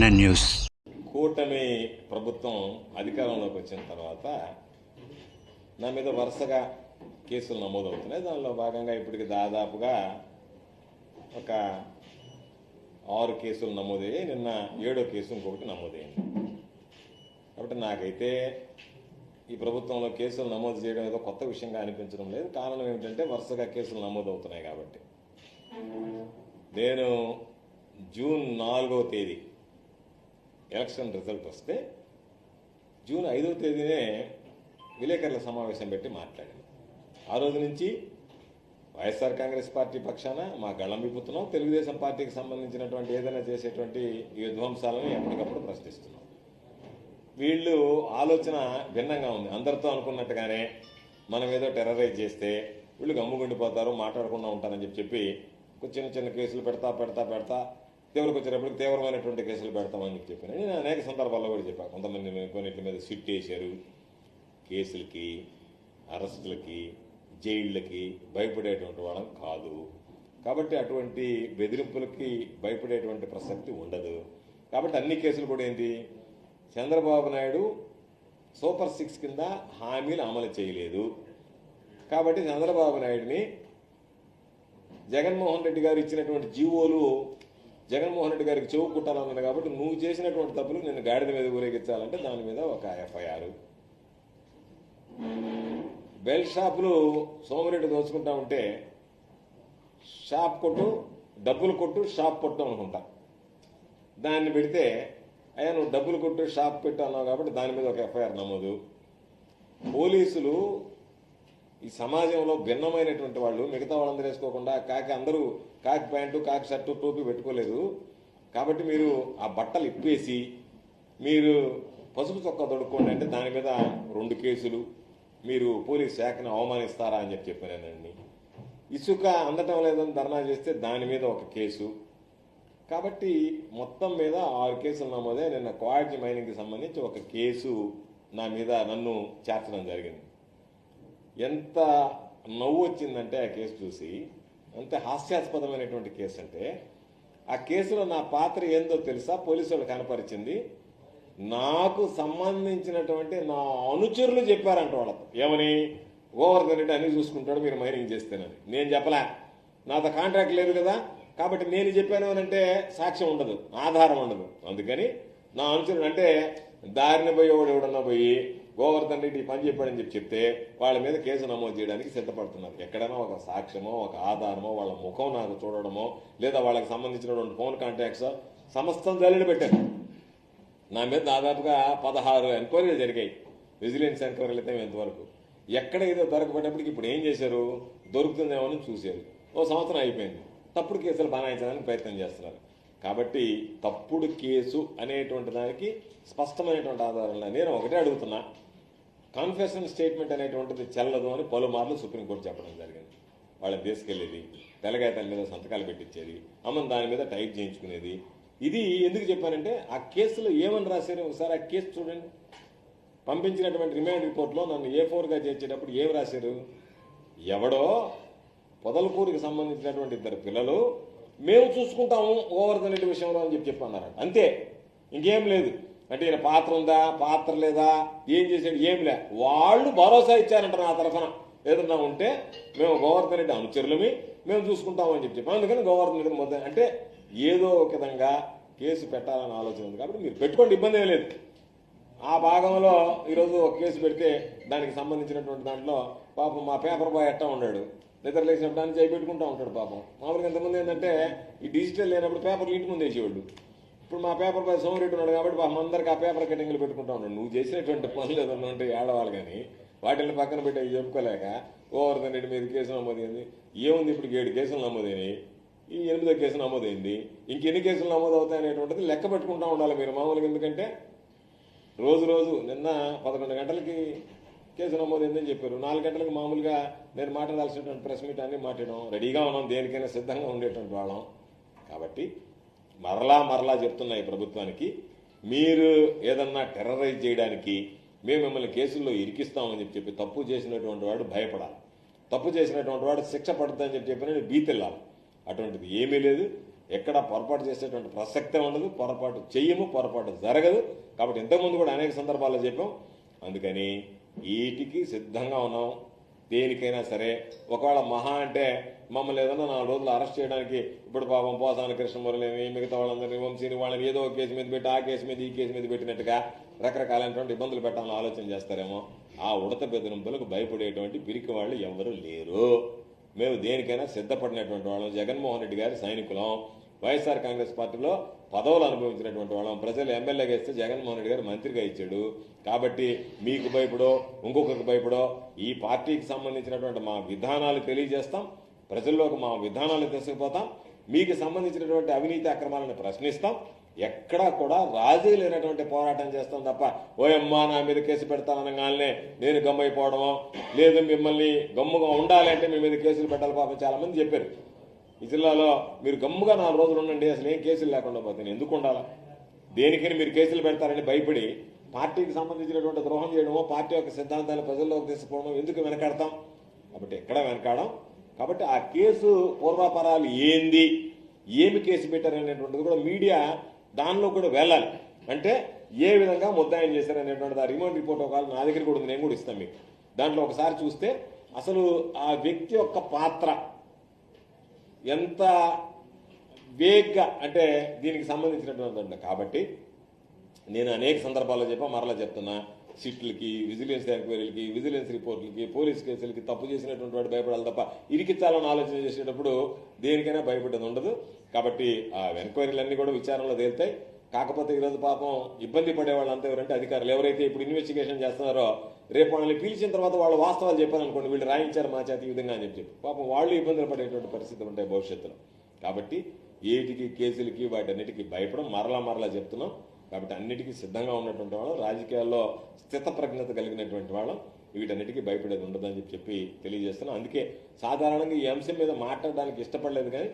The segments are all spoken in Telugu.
ఎన్ఎన్ న్యూస్ కూటమి ప్రభుత్వం అధికారంలోకి వచ్చిన తర్వాత నా మీద వరుసగా కేసులు నమోదవుతున్నాయి. దానిలో భాగంగా ఇప్పటికి దాదాపుగా ఒక ఆరు కేసులు నమోదయ్యాయి. నిన్న ఏడో కేసు ఇంకొకటి నమోదయ్యింది కాబట్టి నాకైతే ఈ ప్రభుత్వంలో కేసులు నమోదు చేయడం ఏదో కొత్త విషయంగా అనిపించడం లేదు. కారణం ఏమిటంటే వరుసగా కేసులు నమోదవుతున్నాయి కాబట్టి. నేను జూన్ నాలుగవ తేదీ ఎలక్షన్ రిజల్ట్ వస్తే జూన్ ఐదవ తేదీనే విలేకరుల సమావేశం పెట్టి మాట్లాడాను. ఆ రోజు నుంచి వైఎస్ఆర్ కాంగ్రెస్ పార్టీ పక్షాన మా గళం విప్పుతున్నాం. తెలుగుదేశం పార్టీకి సంబంధించినటువంటి ఏదైనా చేసేటువంటి ఈ విధ్వంసాలను ఎప్పటికప్పుడు ప్రశ్నిస్తున్నాం వీళ్ళు ఆలోచన భిన్నంగా ఉంది. అందరితో అనుకున్నట్టుగానే మనం ఏదో టెర్రరైజ్ చేస్తే వీళ్ళు గమ్ముగుండిపోతారు మాట్లాడకుండా ఉంటారని చెప్పి చెప్పి చిన్న చిన్న కేసులు పెడతా పెడతా పెడతా దేవుడికి వచ్చేటప్పుడు తీవ్రమైనటువంటి కేసులు పెడతామని చెప్పి చెప్పాను. నేను అనేక సందర్భాల్లో కూడా చెప్పాను కొంతమంది కొన్నింటి మీద సిట్ వేశారు కేసులకి అరెస్టులకి జైళ్ళకి భయపడేటువంటి వాళ్ళం కాదు. కాబట్టి అటువంటి బెదిరింపులకి భయపడేటువంటి ప్రసక్తి ఉండదు. కాబట్టి అన్ని కేసులు కూడా ఏంటి? చంద్రబాబు నాయుడు సూపర్ సిక్స్ కింద హామీలు అమలు చేయలేదు. కాబట్టి చంద్రబాబు నాయుడిని జగన్మోహన్ రెడ్డి గారు ఇచ్చినటువంటి జీవోలు జగన్మోహన్ రెడ్డి గారికి చెవు కుట్టాలన్నాడు కాబట్టి నువ్వు చేసినటువంటి తప్పులు నేను గాడిద మీద ఊరేగించాలంటే దాని మీద ఒక ఎఫ్ఐఆర్. బెల్ షాపులు సోమరెడ్డి దోచుకుంటా ఉంటే షాప్ కొట్టు డబ్బులు కొట్టు షాప్ కొట్టు అనుకుంటా. దాన్ని పెడితే అయ్యా నువ్వు డబ్బులు కొట్టు షాప్ పెట్టు అన్నావు కాబట్టి దాని మీద ఒక ఎఫ్ఐఆర్ నమోదు. పోలీసులు ఈ సమాజంలో భిన్నమైనటువంటి వాళ్ళు మిగతా వాళ్ళందరూ వేసుకోకుండా కాకి అందరూ కాకి ప్యాంటు కాకి షర్టు టోపీ పెట్టుకోలేదు. కాబట్టి మీరు ఆ బట్టలు ఇప్పేసి మీరు పసుపు చొక్క తొడుక్కోండి అంటే దాని మీద రెండు కేసులు. మీరు పోలీస్ శాఖను అవమానిస్తారా అని చెప్పి చెప్పానండి. ఇసుక అందటం లేదని ధర్నా చేస్తే దాని మీద ఒక కేసు. కాబట్టి మొత్తం మీద ఆరు కేసులు నమోదే నిన్న క్వాలిటీ మైనింగ్కి సంబంధించి ఒక కేసు నా మీద నన్ను చేర్చడం జరిగింది. ఎంత నవ్వు వచ్చిందంటే ఆ కేసు చూసి అంతే హాస్యాస్పదమైనటువంటి కేసు అంటే ఆ కేసులో నా పాత్ర ఏందో తెలుసా? పోలీసు వాళ్ళు కనపరిచింది నాకు సంబంధించినటువంటి నా అనుచరులు చెప్పారంట వాళ్ళతో. ఏమని? గోవర్ధన్ రెడ్డి అన్ని చూసుకుంటాడు మీరు మైనింగ్ చేస్తేనని. నేను చెప్పలే. నాతో కాంట్రాక్ట్ లేదు కదా? కాబట్టి నేను చెప్పాను అని అంటే సాక్ష్యం ఉండదు ఆధారం ఉండదు. అందుకని నా అనుచరుడు అంటే దారిని పోయేవాడు ఎవడన్నా పోయి గోవర్ధన్ రెడ్డి పని చెప్పాడని చెప్పి చెప్తే వాళ్ళ మీద కేసు నమోదు చేయడానికి సిద్ధపడుతున్నారు. ఎక్కడైనా ఒక సాక్ష్యమో ఒక ఆధారమో వాళ్ళ ముఖం నాకు చూడడమో లేదా వాళ్ళకి సంబంధించినటువంటి ఫోన్ కాంటాక్ట్స్ సమస్తం జల్లెడ పెట్టారు. నా మీద దాదాపుగా పదహారు ఎంక్వైరీలు జరిగాయి. విజిలెన్స్ ఎంక్వైరీలు అయితే ఇంతవరకు. ఎక్కడ ఏదో దొరకబడినప్పటికి ఇప్పుడు ఏం చేశారు? దొరుకుతుందేమో అని చూశారు. ఓ సంవత్సరం అయిపోయింది. తప్పుడు కేసులు బనాయించడానికి ప్రయత్నం చేస్తున్నారు. కాబట్టి తప్పుడు కేసు అనేటువంటి దానికి స్పష్టమైనటువంటి ఆధారం నేను ఒకటే అడుగుతున్నా. కన్ఫెషన్ స్టేట్మెంట్ అనేటువంటిది చెల్లదు అని పలుమార్లు సుప్రీంకోర్టు చెప్పడం జరిగింది. వాళ్ళని తీసుకెళ్ళేది తెలగాయతల మీద సంతకాలు పెట్టించేది అమ్మని దాని మీద టైప్ చేయించుకునేది. ఇది ఎందుకు చెప్పానంటే ఆ కేసులో ఏమని రాశారు ఒకసారి ఆ కేసు చూడండి. పంపించినటువంటి రిమాండ్ రిపోర్ట్లో నన్ను ఏ ఫోర్గా చేర్చేటప్పుడు ఏం రాశారు? ఎవడో పొదలకూరుకి సంబంధించినటువంటి ఇద్దరు పిల్లలు మేము చూసుకుంటాము గోవర్ధన్ రెడ్డి విషయంలో అని చెప్పి చెప్పన్నారు అంతే. ఇంకేం లేదు. అంటే ఈయన పాత్ర ఉందా పాత్ర లేదా ఏం చేసాడు ఏం లే. వాళ్ళు భరోసా ఇచ్చారంట నా తరఫున. ఏదన్నా ఉంటే మేము గోవర్ధన్ రెడ్డి అనుచరులమి మేము చూసుకుంటాము అని చెప్పి చెప్పాం. అందుకని గోవర్ధన్ రెడ్డి మొదలు అంటే ఏదో ఒక విధంగా కేసు పెట్టాలని ఆలోచన ఉంది కాబట్టి మీరు పెట్టుకోండి ఇబ్బంది ఏం లేదు. ఆ భాగంలో ఈరోజు ఒక కేసు పెడితే దానికి సంబంధించినటువంటి దాంట్లో పాపం మా పేపర్ బాయ్ ఎట్టా ఉన్నాడు. నిద్ర లేచినప్పుడు దాన్ని చేయి పెట్టుకుంటా ఉంటాడు పాపం. మామూలుగా ఎంతమంది ఏంటంటే ఈ డిజిటల్ లేనప్పుడు పేపర్లు ఇంటి ముందు వేసేవాళ్ళు ఇప్పుడు మా పేపర్ పై సోమరెడ్డి ఉన్నాడు కాబట్టి పాపం అందరికి ఆ పేపర్ కటింగ్లు పెట్టుకుంటా ఉన్నాడు. నువ్వు చేసినటువంటి పనులు ఏదన్నా ఉంటే ఏడవాలి కానీ వాటిని పక్కన పెట్టి అవి చెప్పుకోలేక గోవర్ధన్ రెడ్డి మీద కేసు నమోదైంది. ఏముంది ఇప్పుడు ఏడు కేసులు నమోదైనాయి? ఈ ఎనిమిదో కేసు నమోదైంది. ఇంకెన్ని కేసులు నమోదు అవుతాయి అనేటువంటిది లెక్క పెట్టుకుంటా ఉండాలి మీరు మామూలుగా. ఎందుకంటే రోజు రోజు నిన్న పదకొండు గంటలకి కేసు నమోదైందని చెప్పారు. నాలుగు గంటలకు మామూలుగా నేను మాట్లాడాల్సినటువంటి ప్రెస్ మీట్ అన్ని మాట్లాడడం రెడీగా ఉన్నాం దేనికైనా సిద్ధంగా ఉండేటువంటి వాళ్ళం. కాబట్టి మరలా మరలా చెప్తున్నాయి ప్రభుత్వానికి మీరు ఏదన్నా టెర్రరైజ్ చేయడానికి మేము మిమ్మల్ని కేసుల్లో ఇరికిస్తామని చెప్పి చెప్పి తప్పు చేసినటువంటి వాడు భయపడాలి. తప్పు చేసినటువంటి వాడు శిక్ష పడుతుందని చెప్పి చెప్పిన భీతిల్లాలి అటువంటిది ఏమీ లేదు. ఎక్కడ పొరపాటు చేసేటువంటి ప్రసక్తే ఉండదు. పొరపాటు చెయ్యము పొరపాటు జరగదు. కాబట్టి ఇంతకుముందు కూడా అనేక సందర్భాల్లో చెప్పాం. అందుకని వీటికి సిద్ధంగా ఉన్నాం దేనికైనా సరే. ఒకవేళ మహా అంటే మమ్మల్ని ఏదైనా నాలుగు రోజులు అరెస్ట్ చేయడానికి ఇప్పుడు పాపం పోసాని కృష్ణమురళిని మిగతా వాళ్ళందరినీ వంశీని వాళ్ళని ఏదో ఒక కేసు మీద పెట్టి ఆ కేసు మీద ఈ కేసు మీద పెట్టినట్టుగా రకరకాలైనటువంటి ఇబ్బందులు పెట్టాలని ఆలోచన చేస్తారేమో. ఆ ఉడత బెదిరింపులకు భయపడేటువంటి పిరికి వాళ్ళు ఎవరు లేరు. మేము దేనికైనా సిద్ధపడినటువంటి వాళ్ళం. జగన్మోహన్ రెడ్డి గారి సైనికులం. వైఎస్ఆర్ కాంగ్రెస్ పార్టీలో పదవులు అనుభవించినటువంటి వాళ్ళం. ప్రజలు ఎమ్మెల్యేగా ఇస్తే జగన్మోహన్ రెడ్డి గారు మంత్రిగా ఇచ్చాడు. కాబట్టి మీకు భయపడో ఇంకొకరికి భయపడో ఈ పార్టీకి సంబంధించినటువంటి మా విధానాలు తెలియజేస్తాం. ప్రజల్లోకి మా విధానాలు తీసుకుపోతాం. మీకు సంబంధించినటువంటి అవినీతి అక్రమాలను ప్రశ్నిస్తాం. ఎక్కడా కూడా రాజీ లేనటువంటి పోరాటం చేస్తాం తప్ప ఓయమ్మా నా మీద కేసు పెడతానగానే నేను గమ్మైపోవడమో లేదు మిమ్మల్ని గమ్ముగా ఉండాలి అంటే మీ మీద కేసులు పెట్టాలి పాపం చాలామంది చెప్పారు. ఈ జిల్లాలో మీరు గమ్ముగా నాలుగు రోజులు ఉండండి అసలు ఏం కేసులు లేకుండా పోతే ఎందుకు ఉండాలా? దేనికని మీరు కేసులు పెడతారని భయపడి పార్టీకి సంబంధించినటువంటి ద్రోహం చేయడమో పార్టీ యొక్క సిద్ధాంతాలు ప్రజల్లోకి తీసుకుపోవడం ఎందుకు వెనకాడతాం? కాబట్టి ఎక్కడ వెనకాడం? కాబట్టి ఆ కేసు పూర్వాపరాలు ఏంది? ఏమి కేసు పెట్టారనేటువంటిది కూడా మీడియా దానిలో కూడా వెళ్ళాలి. అంటే ఏ విధంగా ముద్దాయం చేశారనేటువంటిది ఆ రిమోట్ రిపోర్ట్ ఒక నా దగ్గర కూడా ఉంది నేను కూడా ఇస్తాను మీకు. దాంట్లో ఒకసారి చూస్తే అసలు ఆ వ్యక్తి యొక్క పాత్ర ఎంత వేగ్గా అంటే దీనికి సంబంధించినటువంటి కాబట్టి నేను అనేక సందర్భాల్లో చెప్పా మరలా చెప్తున్నా. సిట్లకి విజిలెన్స్ ఎంక్వైరీలకి విజిలెన్స్ రిపోర్ట్లకి పోలీస్ కేసులకి తప్పు చేసినటువంటి వాడు భయపడాలి తప్ప ఇరికిచ్చాలని ఆలోచన చేసేటప్పుడు దేనికైనా భయపడేది ఉండదు. కాబట్టి ఆ ఎంక్వైరీలన్నీ కూడా విచారణలో తేలుతాయి. కాకపోతే ఈరోజు పాపం ఇబ్బంది పడే వాళ్ళంతా ఎవరంటే అధికారులు. ఎవరైతే ఇప్పుడు ఇన్వెస్టిగేషన్ చేస్తున్నారో రేపు వాళ్ళని పిలిచిన తర్వాత వాళ్ళు వాస్తవాలు చెప్పారనుకోండి వీళ్ళు రాయించారు మా చేతి ఈ విధంగా అని చెప్పి. పాపం వాళ్ళు ఇబ్బందులు పడేటువంటి పరిస్థితులు ఉంటాయి భవిష్యత్తులో. కాబట్టి ఏటికి కేసులకి వాటన్నిటికీ భయపడం మరలా మరలా చెప్తున్నాం. కాబట్టి అన్నిటికీ సిద్ధంగా ఉన్నటువంటి వాళ్ళం రాజకీయాల్లో స్థితప్రజ్ఞత కలిగినటువంటి వాళ్ళం. వీటన్నిటికీ భయపడేది ఉండదని చెప్పి చెప్పి తెలియజేస్తున్నాం. అందుకే సాధారణంగా ఈ అంశం మీద మాట్లాడడానికి ఇష్టపడలేదు కానీ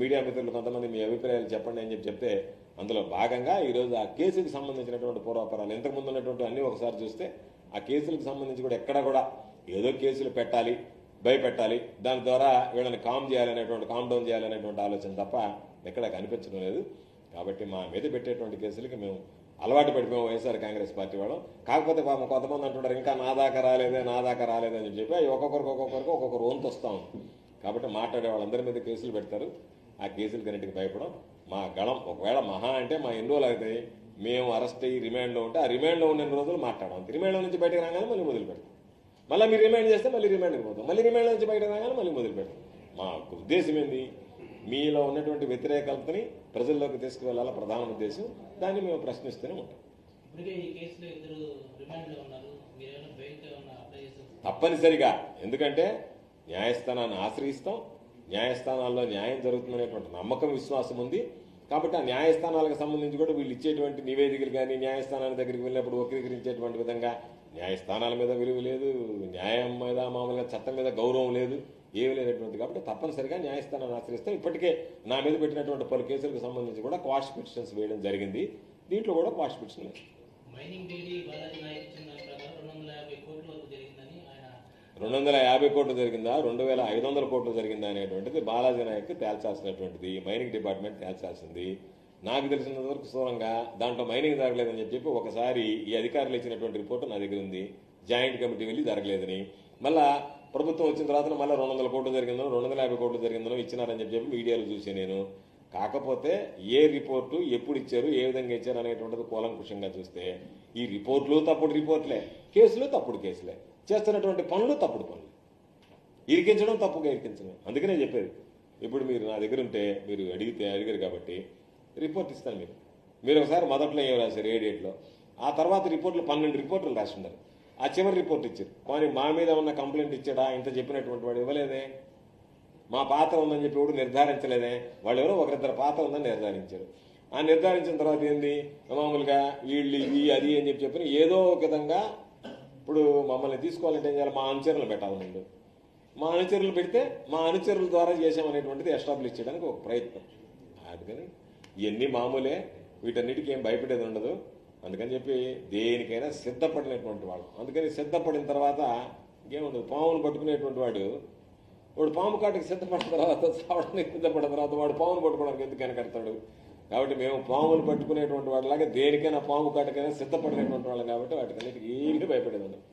మీడియా మిత్రులు కొంతమంది మీ అభిప్రాయాలు చెప్పండి అని చెప్పి చెప్తే అందులో భాగంగా ఈరోజు ఆ కేసుకి సంబంధించినటువంటి పూర్వాపరాలు ఇంతకుముందు ఉన్నటువంటి అన్ని ఒకసారి చూస్తే ఆ కేసులకు సంబంధించి కూడా ఎక్కడ కూడా ఏదో కేసులు పెట్టాలి భయపెట్టాలి. దాని ద్వారా వీళ్ళని కామ్ చేయాలనేటువంటి కామ్ డౌన్ చేయాలనేటువంటి ఆలోచన తప్ప ఎక్కడ కనిపించడం లేదు. కాబట్టి మా మీద పెట్టేటువంటి కేసులకి మేము అలవాటు పడిపోయాం వైఎస్ఆర్ కాంగ్రెస్ పార్టీ వాళ్ళం. కాకపోతే పాపం కొంతమంది అంటుంటారు ఇంకా నా దాకా రాలేదే నా దాకా రాలేదే అని చెప్పి ఒక్కొక్కరికి ఒక్కొక్కరికి ఒక్కొక్కరు వంతు వస్తా కాబట్టి మాట్లాడే వాళ్ళందరి మీద కేసులు పెడతారు. ఆ కేసులు కన్నిటికి భయపడం. మా గళం ఒకవేళ మహా అంటే మా ఎన్ని రోజులు అవుతాయి. మేము అరెస్ట్ అయ్యి రిమాండ్లో ఉంటే ఆ రిమాండ్లో ఉన్న రోజులు మాట్లాడడం రిమాండ్లో నుంచి బయటకు రాగానే మళ్ళీ మొదలు పెడతాం. మళ్ళీ మీరు రిమాండ్ చేస్తే మళ్ళీ రిమాండ్కి పోతాం. మళ్ళీ రిమాండ్ నుంచి బయటకు రాగానే మళ్ళీ మొదలు పెడతాం. మా ఉద్దేశం ఏంది? మీలో ఉన్నటువంటి వ్యతిరేకతని ప్రజల్లోకి తీసుకువెళ్ళాల ప్రధాన ఉద్దేశం? దాన్ని మేము ప్రశ్నిస్తూనే ఉంటాం. తప్పనిసరిగా. ఎందుకంటే న్యాయస్థానాన్ని ఆశ్రయిస్తాం. న్యాయస్థానాల్లో న్యాయం జరుగుతుందనేటువంటి నమ్మకం విశ్వాసం ఉంది. కాబట్టి ఆ న్యాయస్థానాలకు సంబంధించి కూడా వీళ్ళు ఇచ్చేటువంటి నివేదికలు కానీ న్యాయస్థానాల దగ్గరికి వెళ్ళినప్పుడు వక్రీకరించేటువంటి విధంగా న్యాయస్థానాల మీద విలువ లేదు న్యాయం మీద మామూలుగా చట్టం మీద గౌరవం లేదు ఏమి లేనటువంటి కాబట్టి తప్పనిసరిగా న్యాయస్థానాన్ని ఆశ్రయిస్తే ఇప్పటికే నా మీద పెట్టినటువంటి పలు కేసులకు సంబంధించి కూడా క్వాష్ పిటిషన్స్ వేయడం జరిగింది. దీంట్లో కూడా క్వాష్ పిటిషన్ లేదు. రెండు వందల యాభై కోట్లు జరిగిందా? రెండు వేల ఐదు వందల కోట్లు జరిగిందా అనేటువంటిది బాలాజీ నాయక్ తేల్చాల్సినటువంటిది మైనింగ్ డిపార్ట్మెంట్ తేల్చాల్సింది. నాకు తెలిసినంత వరకు స్థూలంగా దాంట్లో మైనింగ్ జరగలేదని చెప్పి ఒకసారి ఈ అధికారులు ఇచ్చినటువంటి రిపోర్ట్ నా దగ్గర ఉంది. జాయింట్ కమిటీ వెళ్ళి జరగలేదని. మళ్ళా ప్రభుత్వం వచ్చిన తర్వాత మళ్ళీ రెండు వందల కోట్లు జరిగిందో రెండు వందల యాభై కోట్లు జరిగిందో ఇచ్చినారని చెప్పి మీడియాలో చూసాను నేను. కాకపోతే ఏ రిపోర్టు ఎప్పుడు ఇచ్చారు ఏ విధంగా ఇచ్చారు అనేటువంటిది కూలంకుషంగా చూస్తే ఈ రిపోర్ట్లు తప్పుడు రిపోర్ట్లే కేసులు తప్పుడు కేసులే. చేస్తున్నటువంటి పనులు తప్పుడు పనులు. ఇరికించడం తప్పుగా ఇరికించడం. అందుకనే చెప్పేది. ఇప్పుడు మీరు నా దగ్గర ఉంటే మీరు అడిగితే అడిగారు కాబట్టి రిపోర్ట్ ఇస్తాను మీరు మీరు ఒకసారి మొదట్లో ఏం రాశారు ఏడేట్లో ఆ తర్వాత రిపోర్ట్లు పన్నెండు రిపోర్టులు రాస్తున్నారు ఆ చివరి రిపోర్ట్ ఇచ్చారు. కానీ మా మీద ఉన్న కంప్లైంట్ ఇచ్చాడా? ఇంత చెప్పినటువంటి వాడు ఇవ్వలేదే. మా పాత్ర ఉందని చెప్పి ఎవడు నిర్ధారించలేదే? వాళ్ళు ఎవరో ఒకరిద్దరు పాత్ర ఉందని నిర్ధారించారు. ఆ నిర్ధారించిన తర్వాత ఏంది? మామూలుగా వీళ్ళు ఇవి అది అని చెప్పి చెప్పిన ఏదో ఒక విధంగా ఇప్పుడు మమ్మల్ని తీసుకోవాలంటే ఏం చేయాలి? మా అనుచరులు పెట్టాలి ముందు. మా అనుచరులు పెడితే మా అనుచరుల ద్వారా చేసామనేటువంటిది ఎస్టాబ్లిష్ చేయడానికి ఒక ప్రయత్నం. అందుకని ఇవన్నీ మామూలే వీటన్నిటికీ ఏం భయపడేది ఉండదు. అందుకని చెప్పి దేనికైనా సిద్ధపడినటువంటి వాడు. అందుకని సిద్ధపడిన తర్వాత ఇంకేముండదు? పాములు పట్టుకునేటువంటి వాడు వాడు పాము కాటికి సిద్ధపడిన తర్వాత చావడానికి సిద్ధపడిన తర్వాత వాడు పామును పట్టుకోవడానికి ఎందుకు వెనకడతాడు? కాబట్టి మేము పాములు పట్టుకునేటువంటి వాళ్ళలాగా దేనికైనా పాము కాటికైనా సిద్ధపడినటువంటి వాళ్ళం కాబట్టి వాటికన్నిటికీ ఏమీ భయపడేది ఉండదు.